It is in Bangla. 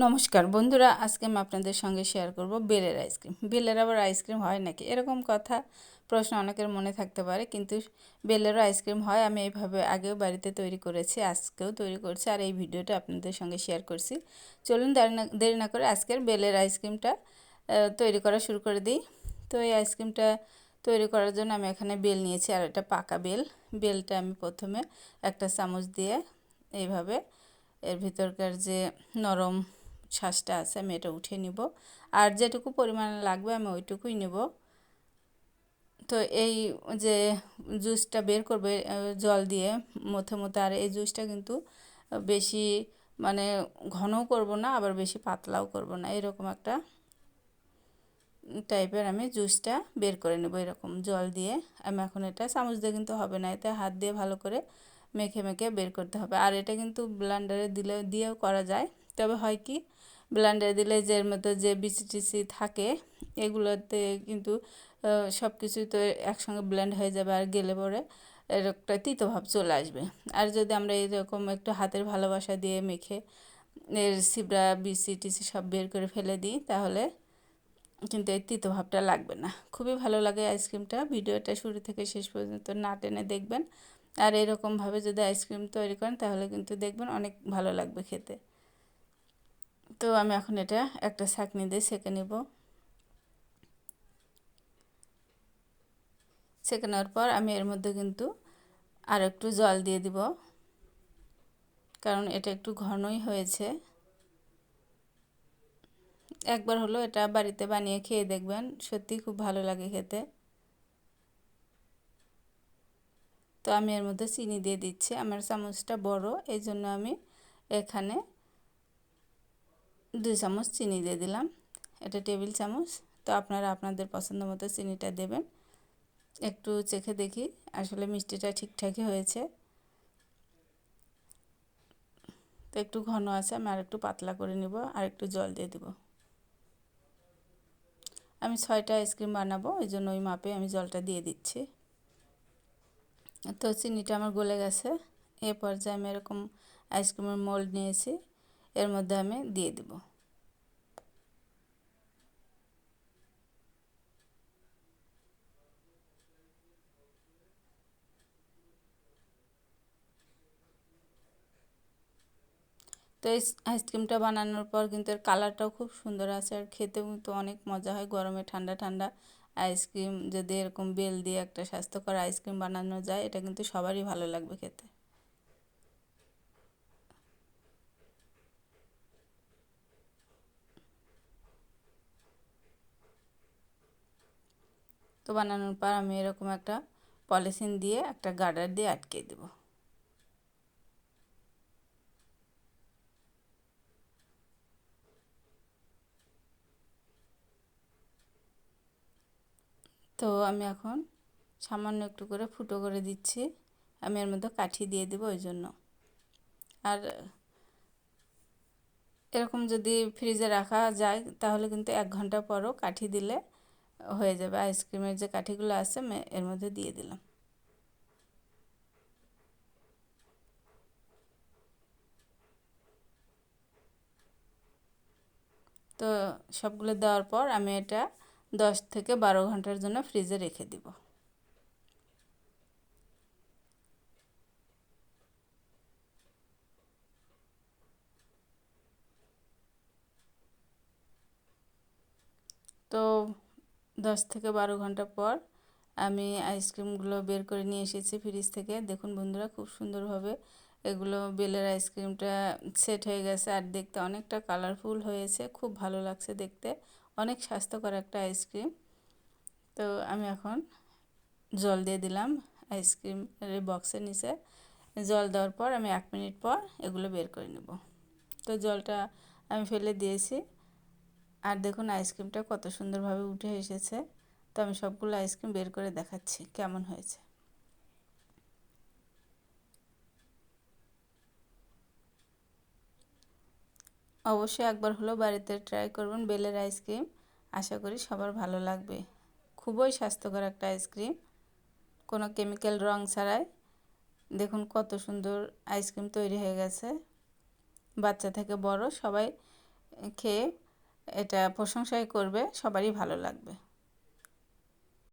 নমস্কার বন্ধুরা, আজকে আমি আপনাদের সঙ্গে শেয়ার করব বেলের আইসক্রিম বেলের আবার আইসক্রিম হয় নাকি? এরকম কথা প্রশ্ন অনেকের মনে থাকতে পারে, কিন্তু বেলেরও আইসক্রিম হয়, আমি এইভাবে আগেও বাড়িতে তৈরি করেছি, আজকেও তৈরি করছি, আর এই ভিডিওটা আপনাদের সঙ্গে শেয়ার করছি। চলুন দেরি না করে আজকের বেলের আইসক্রিমটা তৈরি করা শুরু করে দিই। তো এই আইসক্রিমটা তৈরি করার জন্য আমি এখানে বেল নিয়েছি, আর এটা পাকা বেল। বেলটা আমি প্রথমে একটা চামচ দিয়ে এইভাবে এর ভিতরকার যে নরম শ্বাসটা আছে, আমি এটা উঠিয়ে নিব। আর যেটুকু পরিমাণে লাগবে আমি ওইটুকুই নেব। তো এই যে জুসটা বের করবে জল দিয়ে মধ্যে মধ্যে আর এই জুসটা কিন্তু বেশি মানে ঘনও করব না, আবার বেশি পাতলাও করব না। এরকম একটা টাইপের আমি জুসটা বের করে নেব এরকম জল দিয়ে। আমি এখন এটা চামচ দিয়ে কিন্তু হবে না, এতে হাত দিয়ে ভালো করে মেখে মেখে বের করতে হবে। আর এটা কিন্তু ব্লান্ডারে দিলে, দিয়েও করা যায়। তবে হয় কি ব্লান্ডারে দিলে যে এর মধ্যে যে বিচি টিচি থাকে, এগুলোতে কিন্তু সব কিছুই তো একসঙ্গে ব্লেন্ড হয়ে যাবে আর গেলে পরে এর একটা তিতভাব চলে আসবে। আর যদি আমরা এরকম একটু হাতের ভালোবাসা দিয়ে মেখে এর সিবড়া বিচি টিচি সব বের করে ফেলে দিই, তাহলে কিন্তু এই তিতভাবটা লাগবে না। খুবই ভালো লাগে আইসক্রিমটা। ভিডিওটা শুরু থেকে শেষ পর্যন্ত না টেনে দেখবেন। আর এরকমভাবে যদি আইসক্রিম তৈরি করেন, তাহলে কিন্তু দেখবেন অনেক ভালো লাগবে খেতে। তো আমি এখন এটা একটা ছাঁকনি দিয়ে সেঁকে নেব। সেঁকে নেওয়ার পর আমি এর মধ্যে কিন্তু আর একটু জল দিয়ে দিব, কারণ এটা একটু ঘনই হয়েছে। একবার হলো এটা বাড়িতে বানিয়ে খেয়ে দেখবেন সত্যি খুব ভালো লাগে খেতে। তো আমি এর মধ্যে চিনি দিয়ে দিচ্ছি, আমার চামচটা বড় এই জন্য আমি এখানে দুই চামচ চিনি দিয়ে দিলাম। এটা টেবিল চামচ। তো আপনারা আপনাদের পছন্দ মতো চিনিটা দেবেন। একটু চেখে দেখি। আসলে মিষ্টিটা ঠিকঠাকই হয়েছে। তো একটু ঘন আছে, আমি আর একটু পাতলা করে নিব, আর একটু জল দিয়ে দেব। আমি ছয়টা আইসক্রিম বানাবো ওই জন্য ওই মাপে আমি জলটা দিয়ে দিচ্ছি। তো চিনিটা আমার গলে গেছে। এ পর্যায়ে আমি এরকম আইসক্রিমের মোল্ড নিয়েছি। এর মধ্যে আমি দিয়ে দেব। তো এই আইসক্রিমটা বানানোর পর কিন্তু এর কালারটাও খুব সুন্দর আছে আর খেতেও কিন্তু অনেক মজা হয়। গরমে ঠান্ডা ঠান্ডা আইসক্রিম যদি এরকম বেল দিয়ে একটা স্বাস্থ্যকর আইসক্রিম বানানো যায়, এটা কিন্তু সবারই ভালো লাগবে খেতে। বানানোর পর আমি এরকম একটা পলিথিন দিয়ে একটা গার্ডার দিয়ে আটকে দেব। তো আমি এখন সামান্য একটু করে ফুটো করে দিচ্ছি। আমি এর মধ্যে কাঠি দিয়ে দেবো ওই জন্য। আর এরকম যদি ফ্রিজে রাখা যায়, তাহলে কিন্তু এক ঘণ্টা পরও কাঠি দিলে হয়ে যাবে। আইসক্রিমের যে কাঠিগুলো আছে এর মধ্যে দিয়ে দিলাম। তো সবগুলো দেওয়ার পর আমি এটা দশ থেকে বারো ঘণ্টার জন্য ফ্রিজে রেখে দিব। তো দশ থেকে বারো ঘণ্টা পর আমি আইসক্রিমগুলো বের করে নিয়ে এসেছি ফ্রিজ থেকে। দেখুন বন্ধুরা, খুব সুন্দরভাবে এগুলো বেলের আইসক্রিমটা সেট হয়ে গেছে আর দেখতে অনেকটা কালারফুল হয়েছে। খুব ভালো লাগছে দেখতে। অনেক স্বাস্থ্যকর একটা আইসক্রিম। তো আমি এখন জল দিয়ে দিলাম আইসক্রিমের বক্সের নিচে। জল দেওয়ার পর আমি এক মিনিট পর এগুলো বের করে নেব। তো জলটা আমি ফেলে দিয়েছি। আর দেখুন, আইসক্রিমটা কত সুন্দরভাবে উঠে এসেছে। তো আমি সবগুলো আইসক্রিম বের করে দেখাচ্ছি, কেমন হয়েছে। অবশ্যই একবার হলো বাড়িতে ট্রাই করবেন বেলের আইসক্রিম। আশা করি সবার ভালো লাগবে। খুবই স্বাস্থ্যকর একটা আইসক্রিম। কোনো কেমিক্যাল রং ছাড়াই। দেখুন, কত সুন্দর আইসক্রিম তৈরি হয়ে গেছে। বাচ্চা থেকে বড় সবাই খেয়ে এটা প্রশংসাই করবে সবারই ভালো লাগবে।